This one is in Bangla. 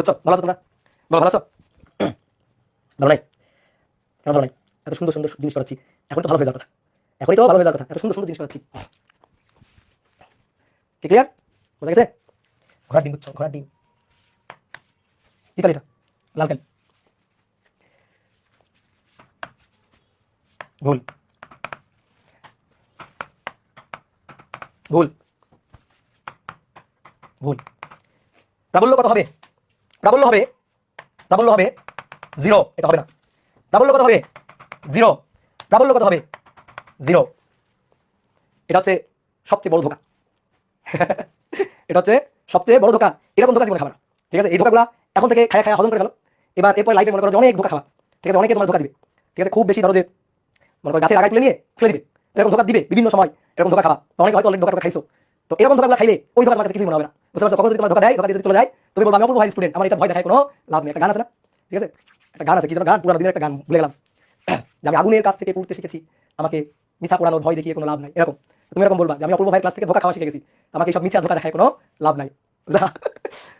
বুঝছ? ভালো আছো তোমরা? বলো ভালো আছো? ভালো নাই। কেন ভালো নাই? এত সুন্দর সুন্দর জিনিস করাচ্ছি। এখন তো ভালো হয়ে যাওয়ার কথা। এখনই তো ভালো হয়ে যাওয়ার কথা। এত সুন্দর সুন্দর জিনিস করাচ্ছি। কি ক্লিয়ার বোঝা গেছে? ঘোড়ার ডিম বুঝছ? ঘোড়ার ডিম। কি কালি এটা? লাল কালি ভুল। ভুল। ভুল। প্রাবল্য কত হবে? প্রাবল্য হবে প্রাবল্য হবে জিরো এটা হবে না। প্রাবল্য কত হবে জিরো প্রাবল্য কত হবে জিরো এটা হচ্ছে সবচেয়ে বড় ধোকা। এটা হচ্ছে সবচেয়ে বড় ধোকা। এরকম ধোকা জীবনে খাবার ঠিক আছে? এই ধোকাগুলো এখন থেকে খায়া খায়া হজম করে গেল এবার এরপর লাইফে মনে করো যে অনেক ধোকা খাওয়া ঠিক আছে? অনেকে তোমার ধোকা দিবে। ঠিক আছে? খুব বেশি ধরো যে, মনে করো গাছের আগায় তুলে নিয়ে ফেলে দিবে। এরকম ধোকা দিবে বিভিন্ন সময়। এরকম ধোকা খাওয়া অনেকে হয়তো অলরেডি ধোকা খাইছো। তো এরকম ধোকাগুলো খাইলে ওই ধোকা তোমার কাছে কিছুই মনে হবে না। বুঝতে পারছ? কখন যদি তোমার ধোকা দেয়, ধোকা দিয়ে যদি চলে যায় তুমি বলব, আমি অপূর্ব ভাই স্টুডেন্ট আমার এটা ভয় দেখায়, কোনো লাভ নেই। একটা গান আছে না? ঠিক আছে? একটা গান আছে, কি যেন গান? পুরানো দিনের একটা গান, ভুলে গেলাম। যে আমি আগুনের কাছ থেকে পড়তে শিখেছি, আমাকে মিছা পড়ানোর ভয় দেখিয়ে কোনো লাভ নাই। এরকম। তুমি এরকম বলবা যে আমি অপূর্ব ভাইয়ের ক্লাস থেকে ধোকা খাওয়া শিখে গেছি। আমাকে সব মিছা ধোকা দেখায় কোনো লাভ নাই।